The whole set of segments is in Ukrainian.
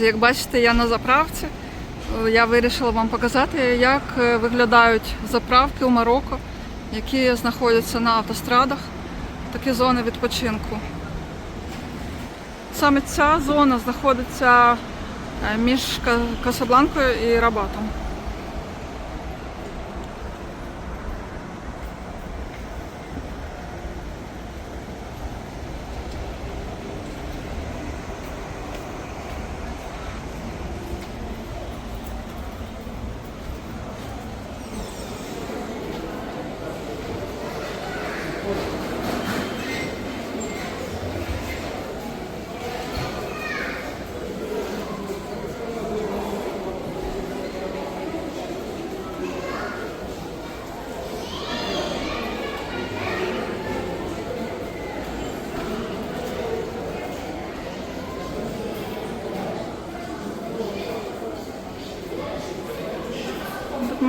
Друзі! Як бачите, я на заправці. Я вирішила вам показати, як е, виглядають заправки у Марокко, які знаходяться на автострадах, такі зони відпочинку. Саме ця зона знаходиться е, між Касабланкою і Рабатом.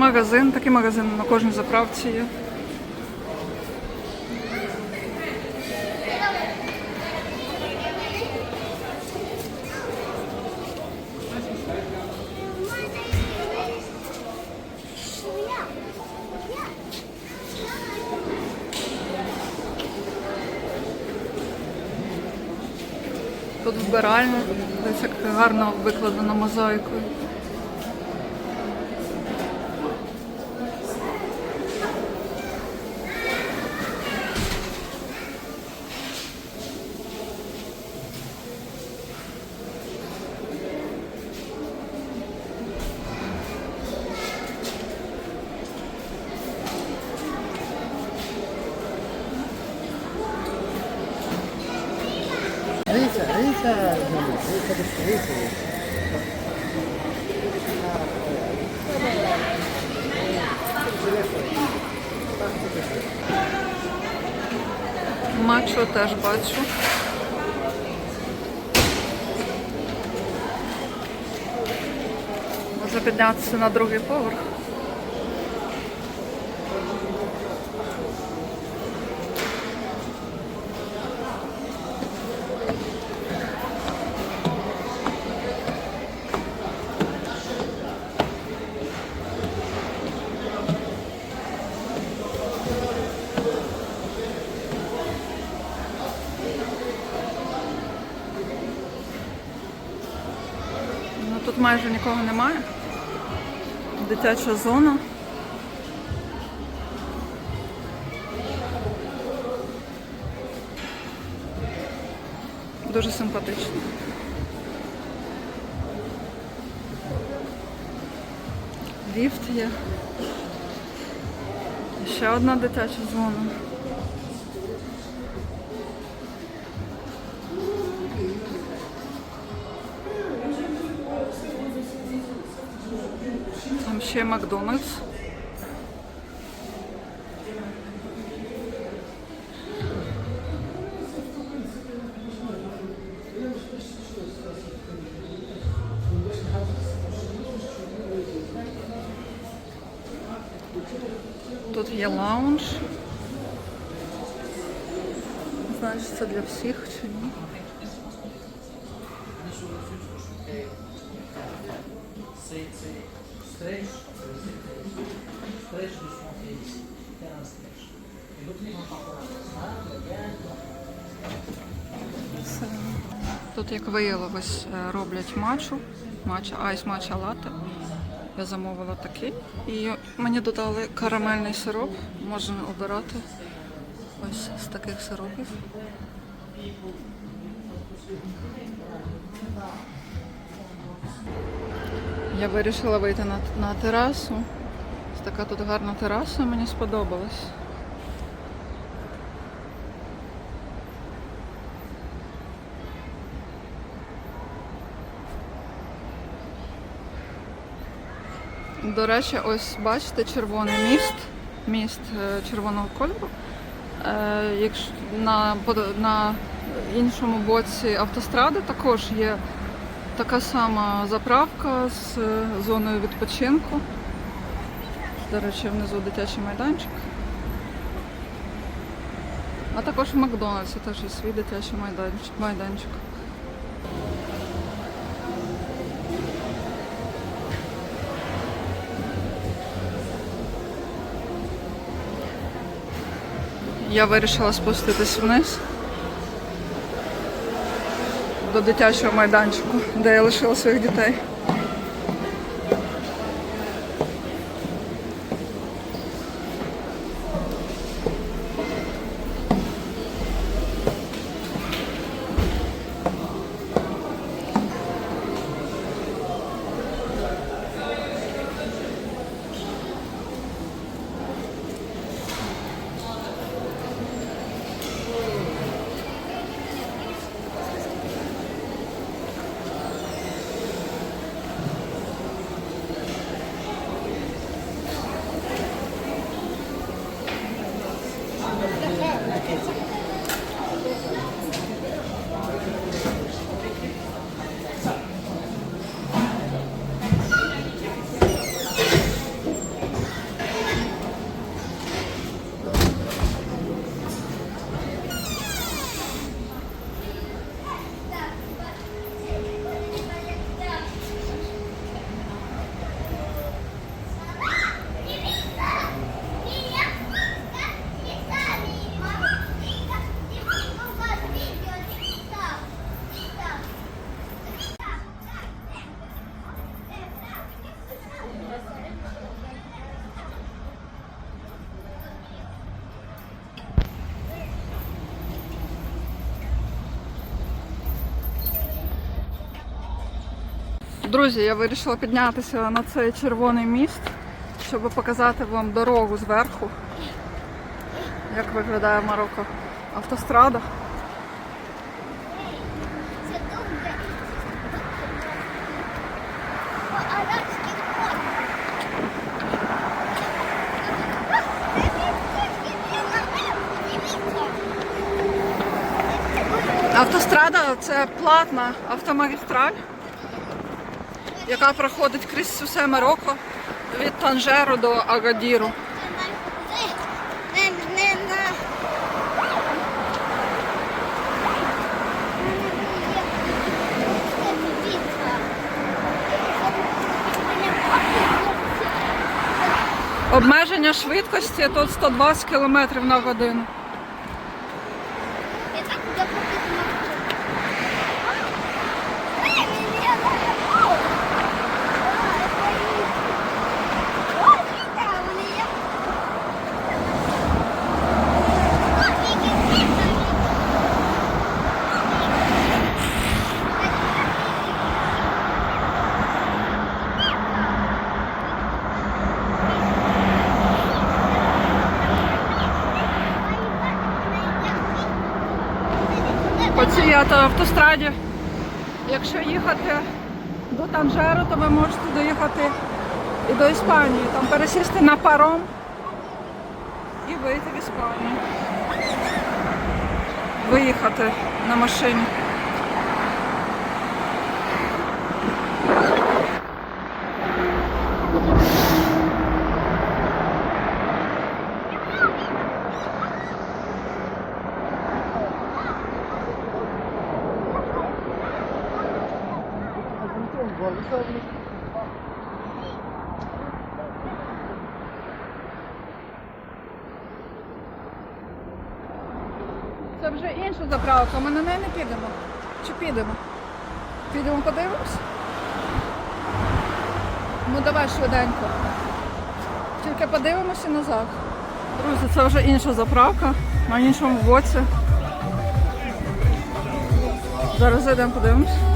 Магазин, такий магазин на кожній заправці є. Тут вбиральня, десь як гарно викладено мозаїкою. Дивіться, дивіться, дивіться, дивіться. Мачо теж бачу. Можна піднятися на другий поверх. Ну, тут майже нікого немає. Дитяча зона. Дуже симпатично. Ліфт є. Ще одна дитяча зона. Ще Макдональдс. Тут є лаунж. Це для всіх чи. Тут, як виявилось, е, роблять мачу, мача, айс мача лате. Я замовила такий. І мені додали карамельний сироп. Можна обирати ось з таких сиропів. Я вирішила вийти на, на терасу. Така тут гарна тераса, мені сподобалась. До речі, ось бачите червоний міст, міст е, червоного кольору. Е, на, на іншому боці автостради також є така сама заправка з е, зоною відпочинку. До речі, внизу дитячий майданчик. А також в Макдональдсі теж є свій дитячий майданчик. Я вирішила спуститись вниз до дитячого майданчику, де я лишила своїх дітей. Друзі, я вирішила піднятися на цей червоний міст, щоб показати вам дорогу зверху, як виглядає Марокко. Автострада. Автострада це платна автомагістраль, яка проходить крізь усе Марокко від Танжеру до Агадіру. Обмеження швидкості тут 120 км на годину. Я так туди пропитана. Ей, мені я знаю. О, дивіться, вони є. О, які світло. По цій авто- автостраді, якщо їхати до Танжеру, то ви можете доїхати і до Іспанії. Там пересісти на паром і вийти в Іспанію. Виїхати на машині. Це вже інша заправка, ми на неї не підемо. Чи підемо? Підемо подивимось? Ну давай швиденько. Тільки подивимося назад. Друзі, це вже інша заправка на іншому боці. Зараз зайдемо подивимось.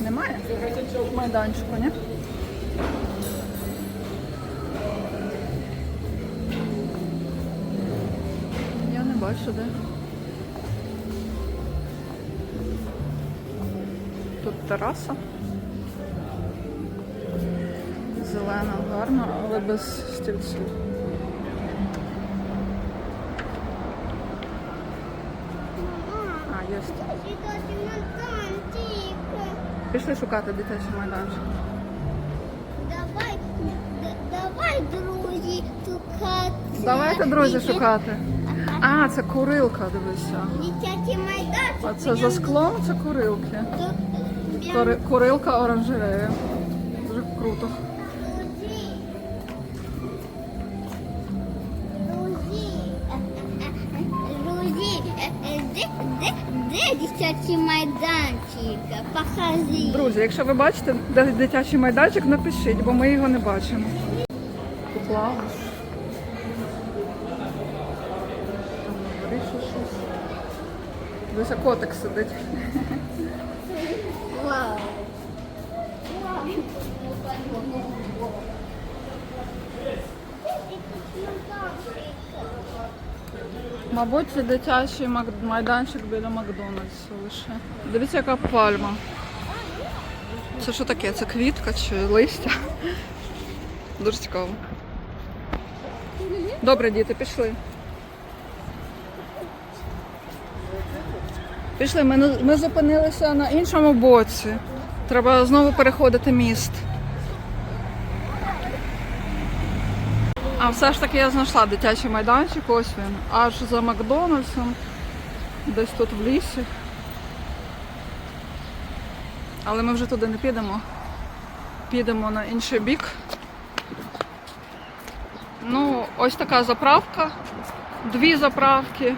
Немає? Майданчику, ні? Тут тераса. Зелена, гарна, але без стільців. А, є. Пішли шукати дитячий майданчик. Давай, давай, друзі, шукати. Давайте, друзі, шукати. А, це курилка, дивися. Дитячий майданчик. А це за склом це курилки. Курилка оранжерея. Дуже круто. де, дитячий майданчик? Покажи. Друзі, якщо ви бачите де дитячий майданчик, напишіть, бо ми його не бачимо. Щось. Дивися, котик сидить. Мабуть, це дитячий майданчик біля Макдональдсу лише. Дивіться, яка пальма. Це що таке? Це квітка чи листя? Дуже цікаво. Добре, діти, пішли. Пішли, ми, ми зупинилися на іншому боці. Треба знову переходити міст. А все ж таки я знайшла дитячий майданчик, ось він. Аж за Макдональдсом, десь тут в лісі. Але ми вже туди не підемо. Підемо на інший бік. Ну, ось така заправка, дві заправки.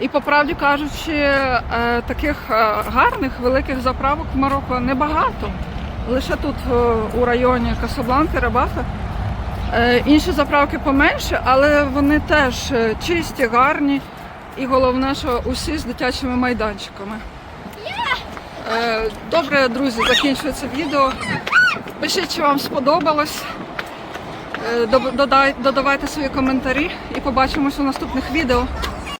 І по правді кажучи, е, таких е, гарних великих заправок в Марокко небагато. Лише тут е, у районі Касабланки, Рабаха. Інші заправки поменше, але вони теж чисті, гарні. І головне, що усі з дитячими майданчиками. Добре, друзі, закінчується відео. Пишіть, чи вам сподобалось. Додавайте свої коментарі і побачимось у наступних відео.